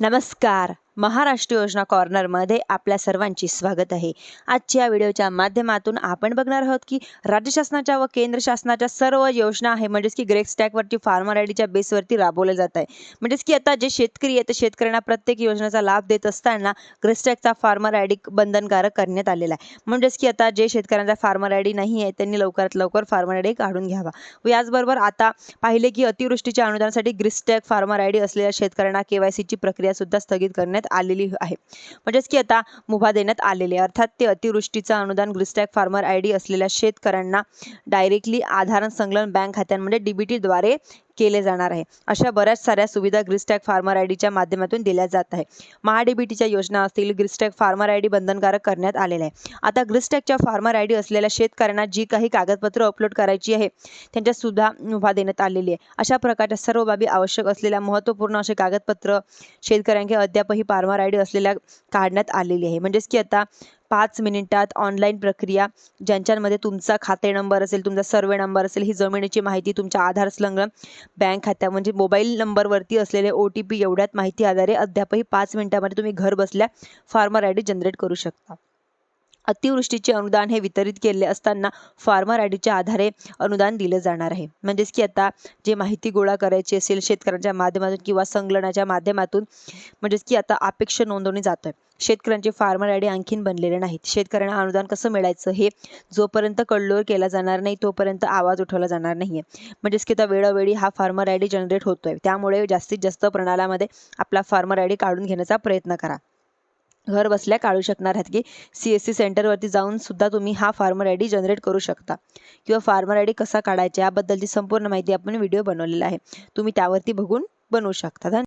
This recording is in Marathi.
नमस्कार. महाराष्ट्र योजना कॉर्नरमध्ये आपल्या सर्वांची स्वागत आहे. आजच्या या व्हिडिओच्या माध्यमातून आपण बघणार आहोत की राज्य शासनाच्या व केंद्र शासनाच्या सर्व योजना आहे म्हणजेच की ग्रेक स्टॅकवरती फार्मर आय डीच्या बेसवरती राबवलं जात आहे. म्हणजेच की आता जे शेतकरी आहे ते शेतकऱ्यांना प्रत्येक योजनेचा लाभ देत असताना ग्रेस्टॅकचा फार्मर आय डी बंधनकारक करण्यात आलेला आहे. म्हणजेच की आता जे शेतकऱ्यांचा फार्मर आय डी नाही आहे त्यांनी लवकरात लवकर फार्मर आय डी काढून घ्यावा. व याचबरोबर आता पाहिले की अतिवृष्टीच्या अनुदानासाठी ग्रीस्टॅक फार्मर आय डी असलेल्या शेतकऱ्यांना केवायसीची प्रक्रिया सुद्धा स्थगित करण्यात आलेली आहे. म्हणजेच की आता मुभा देण्यात आलेली आहे. अर्थात ते अतिवृष्टीचं अनुदान ग्रिस्टॅक फार्मर आय डी असलेल्या शेतकऱ्यांना डायरेक्टली आधार संलग्न बँक खात्यांमध्ये डीबीटीद्वारे केले जाणार आहे. अशा बऱ्याच साऱ्या सुविधा ग्रीस्टॅक फार्मर आय डीच्या माध्यमातून दिल्या जात आहे. महाडीबीटीच्या योजना असतील ग्रीस्टॅग फार्मर आय डी बंधनकारक करण्यात आलेले आहे. आता ग्रीस्टॅकच्या फार्मर आय डी असलेल्या शेतकऱ्यांना जी काही कागदपत्र अपलोड करायची आहे त्यांच्या सुद्धा मुभा देण्यात आलेली आहे. अशा प्रकारच्या सर्व बाबी आवश्यक असलेल्या महत्त्वपूर्ण असे कागदपत्र शेतकऱ्यांचे अद्यापही फार्मर आय डी असलेल्या काढण्यात आलेली आहे. म्हणजेच की आता पाच मिनिटात ऑनलाईन प्रक्रिया ज्यांच्यामध्ये तुमचा खाते नंबर असेल तुमचा सर्वे नंबर असेल ही जमिनीची माहिती तुमच्या आधार संलग्न बँक खात्या म्हणजे मोबाईल नंबरवरती असलेले ओ टी पी एवढ्यात माहिती आधारे अद्यापही पाच मिनिटामध्ये तुम्ही घर बसल्या फार्मर आय डी जनरेट करू शकता. अतिवृष्टीचे अनुदान हे वितरित केले असताना फार्मर आय डीच्या आधारे अनुदान दिलं जाणार आहे. म्हणजेच की आता जे माहिती गोळा करायची असेल शेतकऱ्यांच्या माध्यमातून किंवा संकलनाच्या माध्यमातून म्हणजेच की आता अपेक्षा नोंदवणी जात आहे. शेतकऱ्यांचे फार्मर आय डी आणखीन बनलेले नाहीत. शेतकऱ्यांना अनुदान कसं मिळायचं हे जोपर्यंत कळलोर केला जाणार नाही तोपर्यंत आवाज उठवला जाणार नाहीये. म्हणजेच की आता वेळोवेळी हा फार्मर आय डी जनरेट होतोय. त्यामुळे जास्तीत जास्त प्रणालामध्ये आपला फार्मर आय डी काढून घेण्याचा प्रयत्न करा. घर बसल्या काढू शकणार आहात की सी एस सी सेंटरवरती जाऊन सुद्धा तुम्ही हा फार्मर आय डी जनरेट करू शकता. किंवा फार्मर आय डी कसा काढायचा याबद्दलची संपूर्ण माहिती आपण व्हिडिओ बनवलेला आहे. तुम्ही त्यावरती बघून बनवू शकता. धन्यवाद.